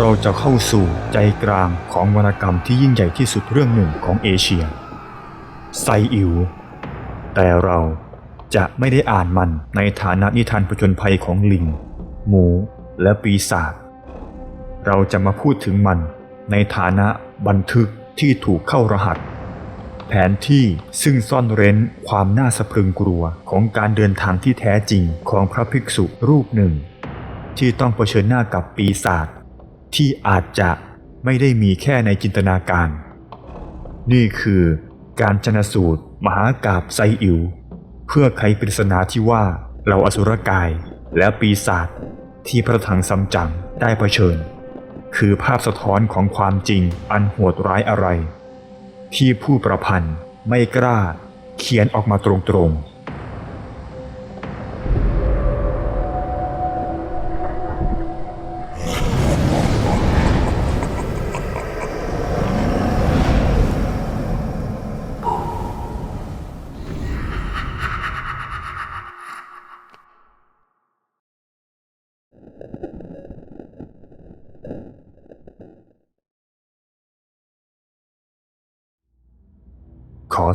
เราจะเข้าสู่ใจกลางของวรรณกรรมที่ยิ่งใหญ่ที่สุดเรื่องหนึ่งของเอเชีย ไซอิ๋วแต่เราจะไม่ได้อ่านมันในฐานะนิทานผจญภัยของลิง หมู และปีศาจ เราจะมาพูดถึงมันในฐานะบันทึกที่ถูกเข้ารหัส แผนที่ซึ่งซ่อนเร้นความน่าสะพรึงกลัวของการเดินทางที่แท้จริงของพระภิกษุรูปหนึ่ง ที่ต้องเผชิญหน้ากับปีศาจ ที่อาจจะไม่ได้มีแค่ในจินตนาการ นี่คือการชนสูตร มหากาบไซอิ๋วเพื่อไขปริศนาที่ว่าเราอสุรกายและปีศาจที่พระถังซัมจั๋งได้เผชิญ คือภาพสะท้อนของความจริงอันโหดร้ายอะไร ที่ผู้ประพันธ์ไม่กล้าเขียนออกมาตรงๆ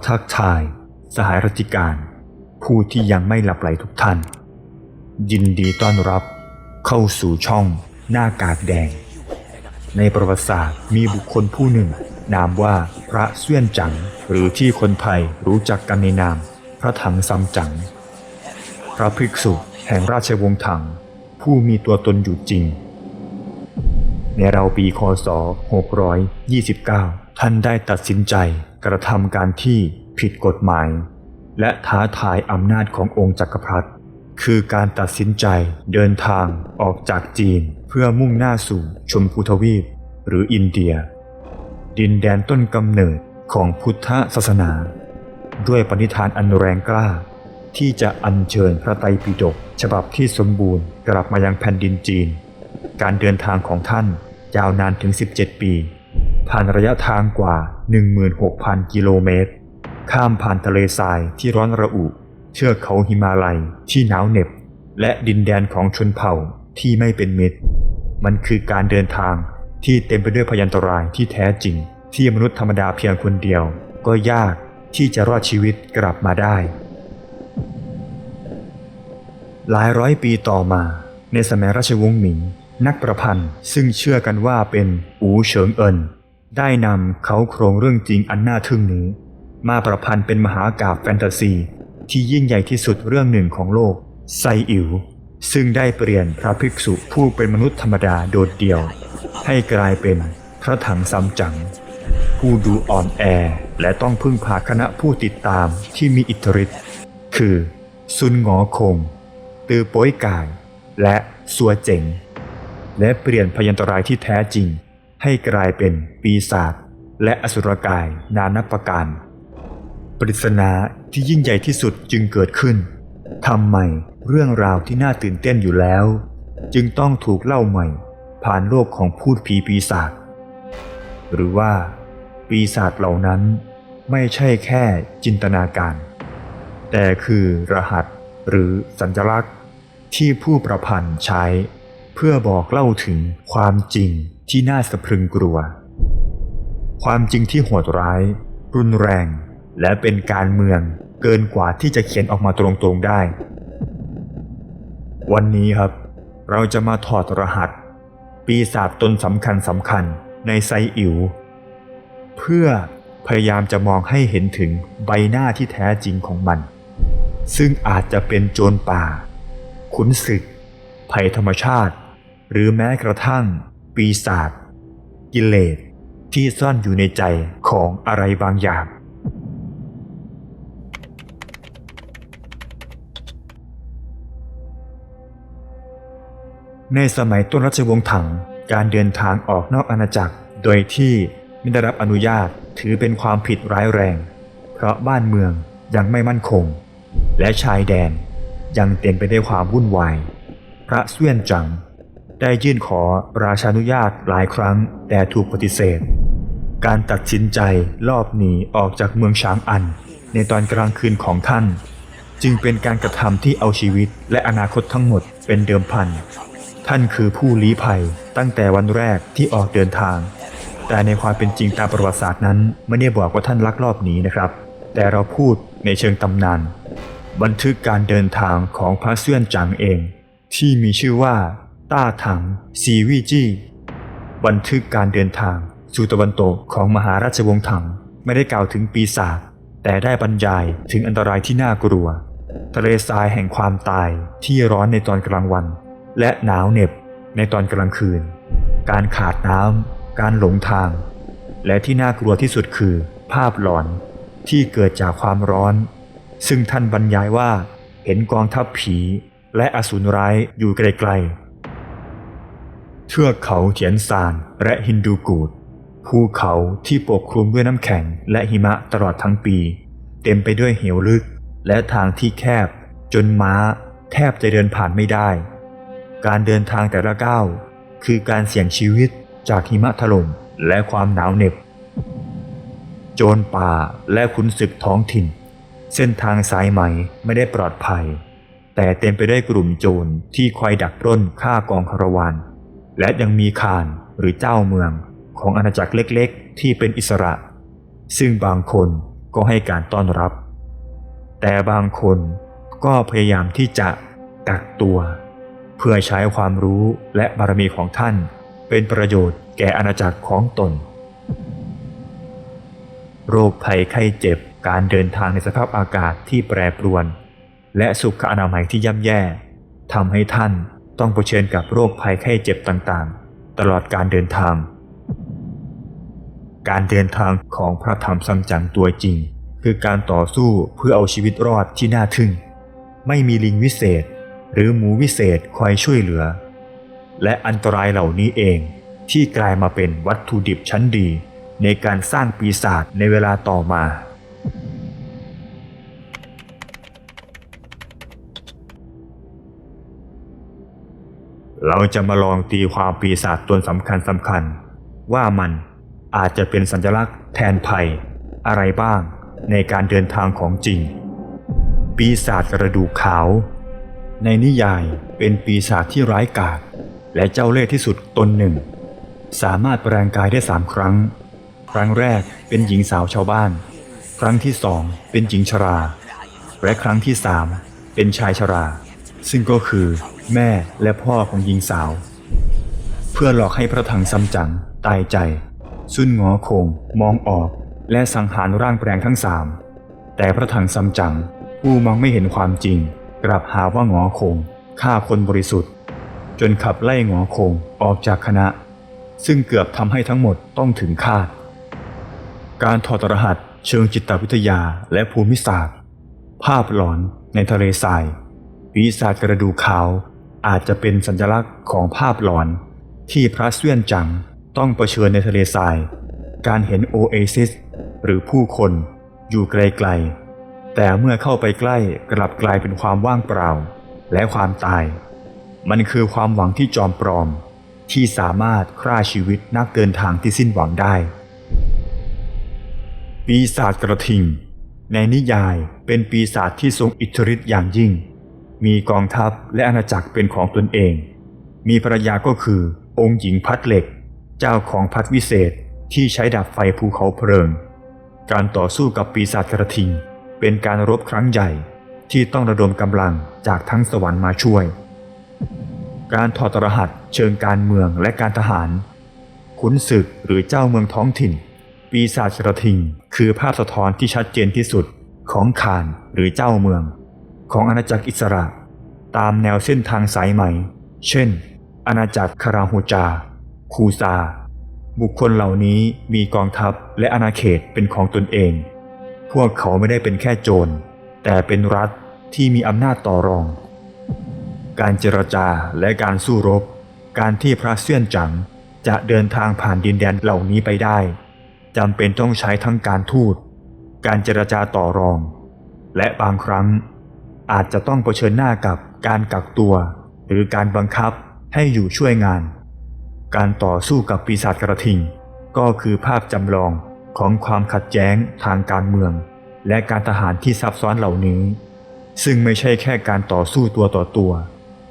ทักทาย สหายรัติการ ผู้ที่ยังไม่หลับไหลทุกท่าน ยินดีต้อนรับเข้าสู่ช่องหน้ากากแดง ในประวัติศาสตร์มีบุคคลผู้หนึ่ง นามว่าพระเสวียนจัง หรือที่คนไทยรู้จักกันในนาม พระถังซัมจัง พระภิกษุแห่งราชวงศ์ถัง ผู้มีตัวตนอยู่จริง ในราวปีคศ 629 ท่านได้ตัดสินใจ กระทำการที่ผิดกฎหมาย และท้าทายอำนาจขององค์จักรพรรดิคือการตัดสินใจเดินทางออกจากจีนเพื่อมุ่งหน้าสู่ชมพูทวีป หรืออินเดีย ดินแดนต้นกำเนิดของพุทธศาสนา ด้วยปณิธานอันแรงกล้า ที่จะอัญเชิญพระไตรปิฎกฉบับที่สมบูรณ์กลับมายังแผ่นดินจีน การเดินทางของท่านยาวนานถึง 17 ปี ผ่านระยะทางกว่า 16,000 กิโลเมตร ข้ามผ่านทะเลทรายที่ร้อนระอุ เชือกเขาหิมาลัยที่หนาวเหน็บ และดินแดนของชนเผ่าที่ไม่เป็นมิตร มันคือการเดินทางที่เต็มไปด้วยพยันตรายที่แท้จริง ที่มนุษย์ธรรมดาเพียงคนเดียว ก็ยากที่จะรอดชีวิตกลับมาได้ หลายร้อยปีต่อมา ในสมัยราชวงศ์หมิง นักประพันธ์ซึ่งเชื่อกันว่าเป็นอูเฉิงเอิน ได้นำเขาโครงเรื่องจริงอันน่าทึ่งนี้ มาประพันธ์เป็นมหากาพย์แฟนตาซี ที่ยิ่งใหญ่ที่สุดเรื่องหนึ่งของโลก ไซอิ๋วซึ่งได้เปลี่ยนพระภิกษุผู้เป็นมนุษย์ธรรมดาโดดเดี่ยว ให้กลายเป็นพระถังซัมจั๋งผู้ดูอ่อนแอและต้องพึ่งพาคณะผู้ติดตามที่มีอิทธิฤทธิ์คือ ซุนหงอคง ตือโป้ยกาย และสัวเจ๋ง และเปลี่ยนพยันตรายที่แท้จริง ให้กลายเป็นปีศาจและอสุรกายนานับประการ ปริศนาที่ยิ่งใหญ่ที่สุดจึงเกิดขึ้นทำไมเรื่องราวที่น่าตื่นเต้นอยู่แล้ว จึงต้องถูกเล่าใหม่ ผ่านโลกของพูดผีปีศาจหรือว่า ปีศาจเหล่านั้นไม่ใช่แค่จินตนาการ แต่คือรหัสหรือสัญลักษณ์ที่ผู้ประพันธ์ใช้ เพื่อบอกเล่าถึงความจริง ที่น่าสะพรึงกลัว ความจริงที่โหดร้าย รุนแรง และเป็นการเมืองเกินกว่าที่จะเขียนออกมาตรงๆได้ วันนี้ครับ เราจะมาถอดรหัส ปีศาจตนสำคัญสำคัญในไซอิ๋วเพื่อพยายามจะมองให้เห็นถึงใบหน้าที่แท้จริงของมัน ซึ่งอาจจะเป็นโจรป่า ขุนศึก ภัยธรรมชาติ หรือแม้กระทั่ง ปีศาจกิเลสที่ซ่อนอยู่ในใจของอะไรบางอย่าง ในสมัยต้นรัชวงศ์ถังการเดินทางออกนอกอาณาจักรโดยที่ไม่ได้รับอนุญาตถือเป็นความผิดร้ายแรง เพราะบ้านเมืองยังไม่มั่นคง และชายแดนยังเต็มไปด้วยความวุ่นวาย พระเสวียนจัง ได้ยื่นขอราชานุญาตหลายครั้งแต่ถูกปฏิเสธ การตัดสินใจลอบหนีออกจากเมืองช้างอัน ในตอนกลางคืนของท่าน จึงเป็นการกระทำที่เอาชีวิตและอนาคตทั้งหมดเป็นเดิมพันทท่านคือผู้ลี้ภัยตั้งแต่วันแรกที่ออกเดินทาง แต่ในความเป็นจริงตามประวัติศาสตร์นั้นไม่ได้บอกว่าท่านลักลอบหนีนะครับ แต่เราพูดในเชิงตำนาน บันทึกการเดินทางของพระเสื่อนจังเอง ที่มีชื่อว่า ต้าถังซีวีจี้บันทึกการเดินทางสู่ตะวันตกของมหาราชวงศ์ถังไม่ได้กล่าวถึงปีศาจแต่ได้บรรยายถึงอันตรายที่น่ากลัว ทะเลทรายแห่งความตายที่ร้อนในตอนกลางวัน และหนาวเหน็บในตอนกลางคืน การขาดน้ำการหลงทาง และที่น่ากลัวที่สุดคือ ภาพหลอนที่เกิดจากความร้อน ซึ่งท่านบรรยายว่าเห็นกองทัพผีและอสูรร้ายอยู่ไกลๆ เทือกเขาเถียนซานและฮินดูกูดภูเขาที่ปกคลุมด้วยน้ำแข็งและหิมะตลอดทั้งปี เต็มไปด้วยเหวลึก และทางที่แคบ จนม้า แทบจะเดินผ่านไม่ได้ การเดินทางแต่ละก้าวคือการเสี่ยงชีวิตจากหิมะถล่มและความหนาวเหน็บ โจรป่าและขุนศึกท้องถิ่น เส้นทางสายไหมไม่ได้ปลอดภัย แต่เต็มไปด้วยกลุ่มโจรที่คอยดักปล้นฆ่ากองคารวาน และยังมีข่านหรือเจ้าเมืองของอาณาจักรเล็กๆ ที่เป็นอิสระ ซึ่งบางคนก็ให้การต้อนรับ แต่บางคนก็พยายามที่จะกักตัว เพื่อใช้ความรู้และบารมีของท่าน เป็นประโยชน์แก่อาณาจักรของตน โรคภัยไข้เจ็บการเดินทางในสภาพอากาศที่แปรปรวน และสุขอนามัยที่ย่ำแย่ทำให้ท่าน ต้องเผชิญกับโรคภัยไข้เจ็บต่างๆ ตลอดการเดินทาง การเดินทางของพระธรรมซัมจังตัวจริง คือการต่อสู้เพื่อเอาชีวิตรอดที่น่าทึ่ง ไม่มีลิงวิเศษ หรือหมูวิเศษคอยช่วยเหลือ และอันตรายเหล่านี้เองที่กลายมาเป็นวัตถุดิบชั้นดี ในการสร้างปีศาจในเวลาต่อมา เราจะมาลองตีความปีศาจตนสำคัญสำคัญ ว่ามันอาจจะเป็นสัญลักษณ์แทนภัย อะไรบ้างในการเดินทางของจริง ปีศาจกระดูกขาว ในนิยายเป็นปีศาจที่ร้ายกาจและเจ้าเล่ห์ที่สุดตนหนึ่ง สามารถแปลงกายได้สามครั้ง ครั้งแรกเป็นหญิงสาวชาวบ้าน ครั้งที่สองเป็นหญิงชรา และครั้งที่สามเป็นชายชรา ซึ่งก็คือแม่และพ่อของหญิงสาว เพื่อหลอกให้พระถังซัมจั๋งตายใจ ซุนงอคง มองออก และสังหารร่างแปลงทั้งสามแต่พระถังซัมจั๋งผู้มองไม่เห็นความจริง กลับหาว่างอคงฆ่าคนบริสุทธิ์ จนขับไล่งอคงออกจากคณะ ซึ่งเกือบทำให้ทั้งหมดต้องถึงคาด การถอดรหัสเชิงจิตวิทยาและภูมิศาสตร์ ภาพหลอนในทะเลทราย ปีศาจกระดูกขาวอาจจะเป็นสัญลักษณ์ของภาพหลอน ที่พระเสื่อนจังต้องเผชิญในทะเลทราย การเห็นโอเอซิสหรือผู้คนอยู่ไกลๆ แต่เมื่อเข้าไปใกล้กลับกลายเป็นความว่างเปล่า และความตาย มันคือความหวังที่จอมปลอม ที่สามารถฆ่าชีวิตนักเดินทางที่สิ้นหวังได้ ปีศาจกระทิง ในนิยายเป็นปีศาจที่ทรงอิทธิฤทธิ์อย่างยิ่ง มีกองทัพและอาณาจักรเป็นของตนเอง มีภรรยาก็คือ องค์หญิงพัดเหล็ก เจ้าของพัดวิเศษที่ใช้ดับไฟภูเขาเพลิง การต่อสู้กับปีศาจกระทิง เป็นการรบครั้งใหญ่ที่ต้องระดมกำลังจากทั้งสวรรค์มาช่วย การถอดรหัสเชิงการเมืองและการทหาร ขุนศึกหรือเจ้าเมืองท้องถิ่น ปีศาจกระทิง คือภาพสะท้อนที่ชัดเจนที่สุดของขานหรือเจ้าเมือง ของอาณาจักรอิสระ ตามแนวเส้นทางสายไหม่ เช่น อาณาจักรคาราโฮจา คูซา บุคคลเหล่านี้มีกองทัพและอาณาเขตเป็นของตนเอง พวกเขาไม่ได้เป็นแค่โจร แต่เป็นรัฐที่มีอำนาจต่อรอง การเจรจาและการสู้รบ การที่พระเสื่อนจังจะเดินทางผ่านดินแดนเหล่านี้ไปได้จำเป็นต้องใช้ทั้งการทูต การเจรจาต่อรอง และบางครั้ง อาจจะต้องเผชิญหน้ากับการกักตัว หรือการบังคับให้อยู่ช่วยงาน การต่อสู้กับปีศาจกระทิง ก็คือภาพจำลองของความขัดแย้งทางการเมือง และการทหารที่ซับซ้อนเหล่านี้ ซึ่งไม่ใช่แค่การต่อสู้ตัวต่อตัว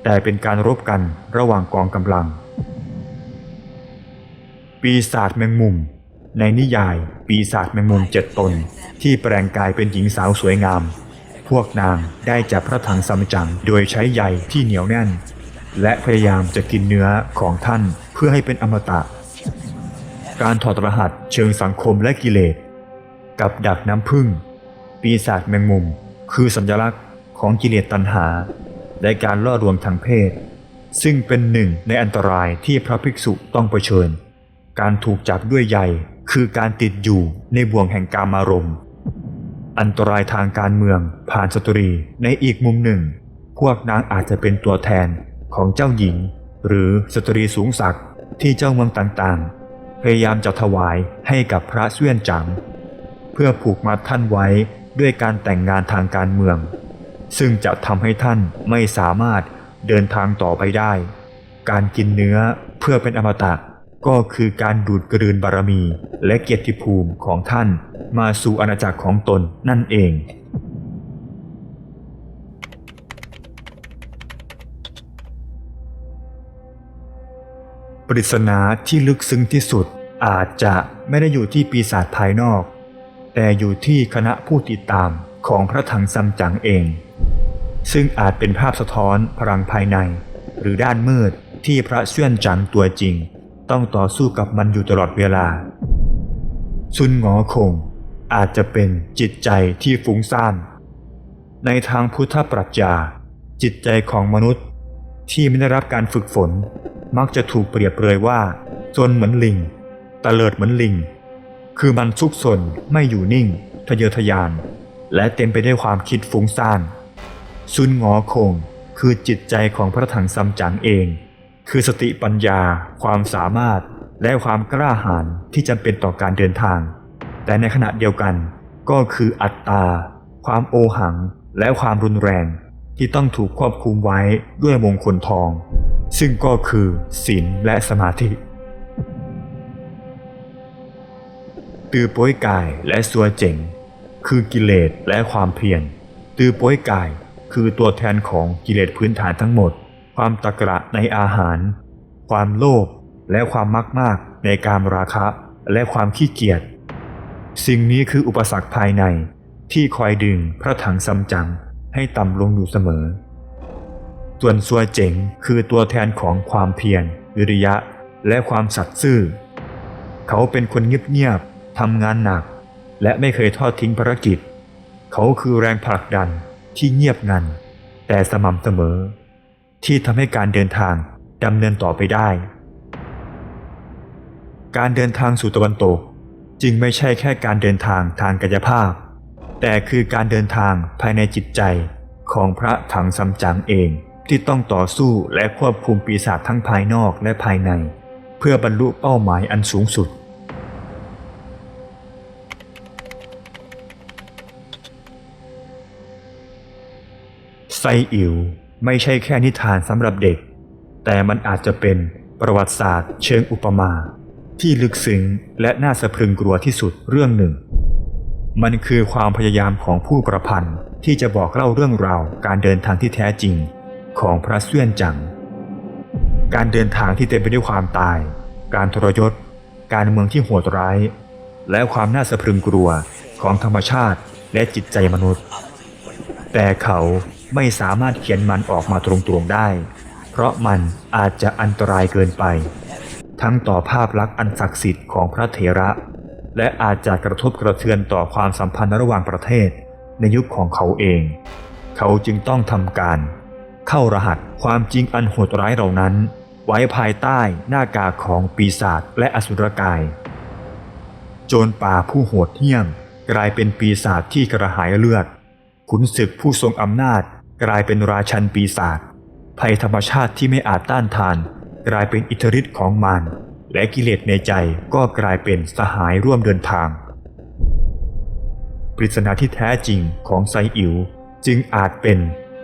แต่เป็นการรบกันระหว่างกองกำลัง ปีศาจแมงมุม ในนิยาย ปีศาจแมงมุมเจ็ดตน ที่แปลงกายเป็นหญิงสาวสวยงาม พวกนางได้จับพระถังซัมจั๋งโดยใช้ใยที่เหนียวแน่น และพยายามจะกินเนื้อของท่านเพื่อให้เป็นอมตะ การถอดรหัสเชิงสังคมและกิเลส กับดักน้ำพึ่ง ปีศาจแมงมุม คือสัญลักษณ์ของกิเลสตัณหา และการล่อลวงทางเพศ ซึ่งเป็นหนึ่งในอันตรายที่พระภิกษุต้องเผชิญ การถูกจับด้วยใยคือการติดอยู่ในบ่วงแห่งกามารมณ์ อันตรายทางการเมืองผ่านสตรี ในอีกมุมหนึ่ง พวกนางอาจจะเป็นตัวแทนของเจ้าหญิง หรือสตรีสูงศักดิ์ที่เจ้าเมืองต่างๆ พยายามจะถวายให้กับพระเสวียนจัง เพื่อผูกมัดท่านไว้ด้วยการแต่งงานทางการเมือง ซึ่งจะทำให้ท่านไม่สามารถเดินทางต่อไปได้ การกินเนื้อเพื่อเป็นอมตะ ก็คือการดูดกลืนบารมีและเกียรติภูมิของท่านมาสู่อาณาจักรของตนนั่นเอง ปริศนาที่ลึกซึ้งที่สุดอาจจะไม่ได้อยู่ที่ปีศาจภายนอก แต่อยู่ที่คณะผู้ติดตามของพระถังซัมจั๋งเอง ซึ่งอาจเป็นภาพสะท้อนพลังภายใน หรือด้านมืดที่พระเสวียนจังตัวจริง ต้องต่อสู้กับมันอยู่ตลอดเวลา ซุนหงอคงอาจจะเป็นจิตใจที่ฟุ้งซ่าน ในทางพุทธปรัชญา จิตใจของมนุษย์ ที่ไม่ได้รับการฝึกฝน มักจะถูกเปรียบเปรยว่าจนเหมือนลิงตะเลิดเหมือนลิง คือมันซุกซนไม่อยู่นิ่ง ทะเยอทะยาน และเต็มไปด้วยความคิดฟุ้งซ่านซุนหงอคงคือจิตใจของพระถังซัมจั๋งเอง คือสติปัญญา ความสามารถ และความกล้าหาญที่จำเป็นต่อการเดินทาง แต่ในขณะเดียวกัน ก็คืออัตตา ความโอหัง และความรุนแรง ที่ต้องถูกควบคุมไว้ด้วยมงคลทอง ซึ่งก็คือศีลและสมาธิ ตือโป้ยกายและสัวเจ๋ง คือกิเลสและความเพียรตือโป้ยกายคือตัวแทนของกิเลสพื้นฐานทั้งหมด ความตะกระในอาหาร ความโลภและความมักมากในการราคะและความขี้เกียจ สิ่งนี้คืออุปสรรคภายในที่คอยดึงพระถังซัมจั๋งให้ต่ำลงอยู่เสมอ ส่วนสัวเจ๋งคือตัวแทนของความเพียรวิริยะและความสัตย์ซื่อ เขาเป็นคนเงียบๆทำงานหนัก และไม่เคยทอดทิ้งภารกิจ เขาคือแรงผลักดันที่เงียบงัน แต่สม่ำเสมอ ที่ทำให้การเดินทางดำเนินต่อไปได้ การเดินทางสู่ตะวันตก จึงไม่ใช่แค่การเดินทางทางกายภาพ แต่คือการเดินทางภายในจิตใจของพระถังซัมจั๋งเองที่ต้องต่อสู้และควบคุมปีศาจทั้งภายนอกและภายใน เพื่อบรรลุเป้าหมายอันสูงสุด ไซอิ๋ว ไม่ใช่แค่นิทานสำหรับเด็ก แต่มันอาจจะเป็นประวัติศาสตร์เชิงอุปมา ที่ลึกซึ้งและน่าสะพรึงกลัวที่สุดเรื่องหนึ่ง มันคือความพยายามของผู้ประพันธ์ที่จะบอกเล่าเรื่องราวการเดินทางที่แท้จริงของพระเสวียนจัง การเดินทางที่เต็มไปด้วยความตาย การทรยศ การเมืองที่โหดร้าย และความน่าสะพรึงกลัวของธรรมชาติและจิตใจมนุษย์ แต่เขา ไม่สามารถเขียนมันออกมาตรงๆได้ เพราะมันอาจจะอันตรายเกินไป ทั้งต่อภาพลักษณ์อันศักดิ์สิทธิ์ของพระเถระ และอาจจะกระทบกระเทือนต่อความสัมพันธ์ระหว่างประเทศ ในยุคของเขาเอง เขาจึงต้องทำการ เข้ารหัสความจริงอันโหดร้ายเหล่านั้น ไว้ภายใต้หน้ากากของปีศาจและอสุรกาย โจรป่าผู้โหดเหี้ยมกลายเป็นปีศาจที่กระหายเลือดขุนศึกผู้ทรงอำนาจ กลายเป็นราชันปีศาจภัยธรรมชาติที่ไม่อาจต้านทาน กลายเป็นอิทธิฤทธิ์ของมันและกิเลสในใจก็กลายเป็นสหายร่วมเดินทาง ปริศนาที่แท้จริงของไซอิ๋วจึงอาจเป็น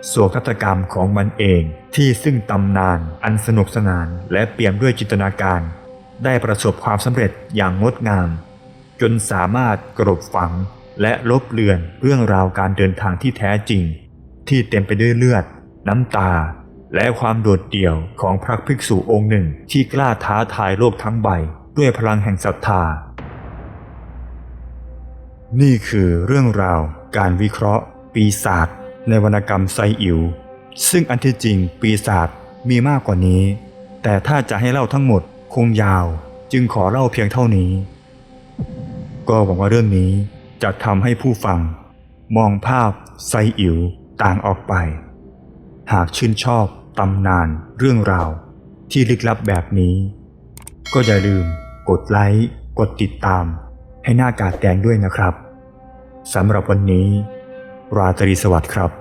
โศกนาฏกรรมของมันเองที่ซึ่งตำนานอันสนุกสนานและเปี่ยมด้วยจินตนาการ ได้ประสบความสำเร็จอย่างงดงาม จนสามารถกลบฝังและลบเลือนเรื่องราวการเดินทางที่แท้จริง ที่เต็มไปด้วยเลือด น้ำตา และความโดดเดี่ยวของพระภิกษุองค์หนึ่งที่กล้าท้าทายโลกทั้งใบด้วยพลังแห่งศรัทธา นี่คือเรื่องราวการวิเคราะห์ ปีศาจในวรรณกรรมไซอิ๋วซึ่งอันที่จริงปีศาจมีมากกว่านี้ แต่ถ้าจะให้เล่าทั้งหมดคงยาวจึงขอเล่าเพียงเท่านี้ ก็หวังว่าเรื่องนี้จะทำให้ผู้ฟัง มองภาพไซอิ๋ว ต่างออกไป หากชื่นชอบตำนานเรื่องราวที่ลึกลับแบบนี้ ก็อย่าลืมกดไลค์ กดติดตาม ให้หน้ากาดแดงด้วยนะครับสำหรับวันนี้ ราตรีสวัสดิ์ครับ